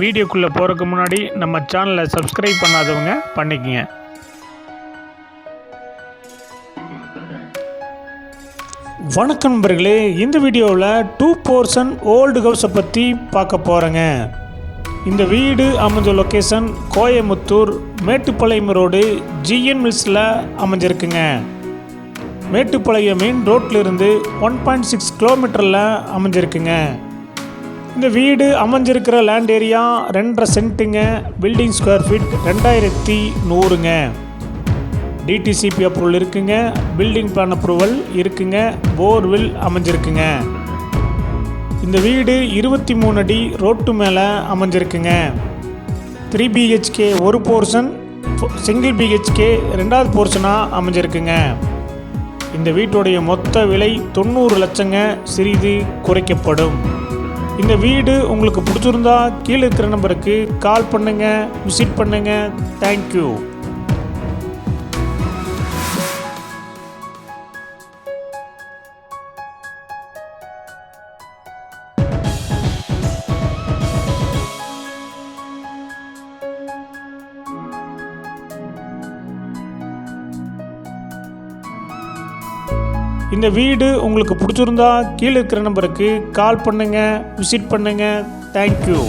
வீடியோக்குள்ளே போகிறதுக்கு முன்னாடி நம்ம சேனலை சப்ஸ்கிரைப் பண்ணாதவங்க பண்ணிக்கங்க. வணக்கம் நண்பர்களே இந்த வீடியோவில் டூ போர்ஷன் ஓல்டு ஹவுஸை பற்றி பார்க்க போகிறேங்க இந்த வீடு அமைஞ்ச location Coimbatore Mettupalayam road G N மில்ஸில் அமைஞ்சிருக்குங்க. மேட்டுப்பாளையம் மெயின் ரோட்டில் இருந்து ஒன் பாயிண்ட் சிக்ஸ் கிலோமீட்டரில் அமைஞ்சிருக்குங்க. இந்த வீடு அமைஞ்சிருக்கிற லேண்ட் ஏரியா ரெண்டரை சென்ட்டுங்க. பில்டிங் ஸ்கொயர் ஃபீட் ரெண்டாயிரத்தி நூறுங்க. டிடிசிபி அப்ரூவல் இருக்குங்க. பில்டிங் பிளான் அப்ரூவல் இருக்குங்க. போர்வில் அமைஞ்சிருக்குங்க. இந்த வீடு இருபத்தி மூணு அடி ரோட்டு மேலே அமைஞ்சிருக்குங்க. த்ரீ பிஹெச்கே ஒரு போர்ஷன் சிங்கிள் பிஹெச்கே ரெண்டாவது போர்ஷனாக அமைஞ்சிருக்குங்க. இந்த வீட்டுடைய மொத்த விலை தொண்ணூறு லட்சங்க. சிறிது குறைக்கப்படும். இந்த வீடு உங்களுக்கு பிடிச்சிருந்தா கீழே இருக்கிற நம்பருக்கு கால் பண்ணுங்கள் விசிட் பண்ணுங்கள் தேங்க்யூ இந்த வீடு உங்களுக்கு பிடிச்சிருந்தா கீழே இருக்கிற நம்பருக்கு கால் பண்ணுங்கள் விசிட் பண்ணுங்கள் தேங்க்யூ